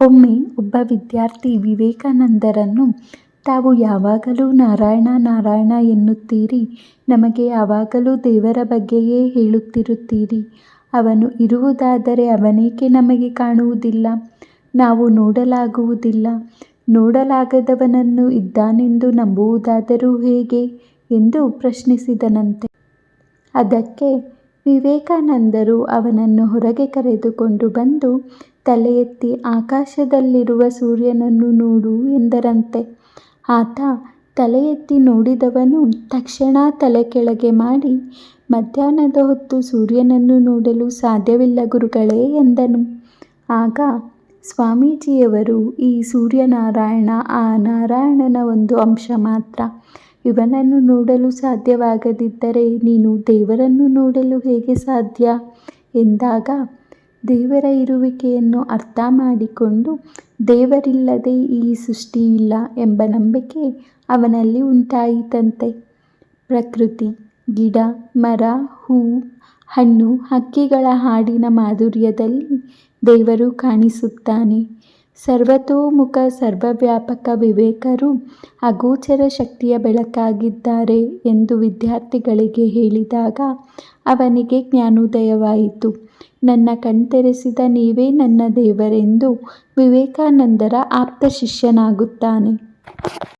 ಒಮ್ಮೆ ಒಬ್ಬ ವಿದ್ಯಾರ್ಥಿ ವಿವೇಕಾನಂದರನ್ನು, ತಾವು ಯಾವಾಗಲೂ ನಾರಾಯಣ ನಾರಾಯಣ ಎನ್ನುತ್ತೀರಿ? ನಮಗೆ ಯಾವಾಗಲೂ ದೇವರ ಬಗ್ಗೆಯೇ ಹೇಳುತ್ತಿರುತ್ತೀರಿ? ಅವನು ಇರುವುದಾದರೆ ಅವನೇಕೆ ನಮಗೆ ಕಾಣುವುದಿಲ್ಲ? ನಾವು ನೋಡಲಾಗುವುದಿಲ್ಲ. ನೋಡಲಾಗದವನನ್ನು ಇದ್ದಾನೆಂದು ನಂಬುವುದಾದರೂ ಹೇಗೆ? ಎಂದು ಪ್ರಶ್ನಿಸಿದನಂತೆ. ಅದಕ್ಕೆ ವಿವೇಕಾನಂದರು ಅವನನ್ನು ಹೊರಗೆ ಕರೆದುಕೊಂಡು ಬಂದು ತಲೆ ಎತ್ತಿ ಆಕಾಶದಲ್ಲಿರುವ ಸೂರ್ಯನನ್ನು ನೋಡು ಎಂದರಂತೆ. ಆತ ತಲೆ ಎತ್ತಿ ನೋಡಿದವನು ತಕ್ಷಣ ತಲೆ ಕೆಳಗೆ ಮಾಡಿ, ಮಧ್ಯಾಹ್ನದ ಹೊತ್ತು ಸೂರ್ಯನನ್ನು ನೋಡಲು ಸಾಧ್ಯವಿಲ್ಲ ಗುರುಗಳೇ ಎಂದನು. ಆಗ ಸ್ವಾಮೀಜಿಯವರು ಈ ಸೂರ್ಯನಾರಾಯಣ, ಆ ನಾರಾಯಣನ ಒಂದು ಅಂಶ ಮಾತ್ರ. ಇವನನ್ನು ನೋಡಲು ಸಾಧ್ಯವಾಗದಿದ್ದರೆ ನೀನು ದೇವರನ್ನು ನೋಡಲು ಹೇಗೆ ಸಾಧ್ಯ? ಎಂದಾಗ ದೇವರ ಇರುವಿಕೆಯನ್ನು ಅರ್ಥ ಮಾಡಿಕೊಂಡು ದೇವರಿಲ್ಲದೆ ಈ ಸೃಷ್ಟಿ ಇಲ್ಲ ಎಂಬ ನಂಬಿಕೆ ಅವನಲ್ಲಿ ಉಂಟಾಯಿತಂತೆ. ಪ್ರಕೃತಿ, ಗಿಡ, ಮರ, ಹೂ, ಹಣ್ಣು, ಹಕ್ಕಿಗಳ ಹಾಡಿನ ಮಾಧುರ್ಯದಲ್ಲಿ ದೇವರು ಕಾಣಿಸುತ್ತಾನೆ. ಸರ್ವತೋಮುಖ ಸರ್ವವ್ಯಾಪಕ ವಿವೇಕರು ಅಗೋಚರ ಶಕ್ತಿಯ ಬೆಳಕಾಗಿದ್ದಾರೆ ಎಂದು ವಿದ್ಯಾರ್ಥಿಗಳಿಗೆ ಹೇಳಿದಾಗ ಅವನಿಗೆ ಜ್ಞಾನೋದಯವಾಯಿತು. ನನ್ನ ಕಣ್ತೆರೆಸಿದ ನೀವೇ ನನ್ನ ದೇವರೆಂದು ವಿವೇಕಾನಂದರ ಆಪ್ತ ಶಿಷ್ಯನಾಗುತ್ತಾನೆ.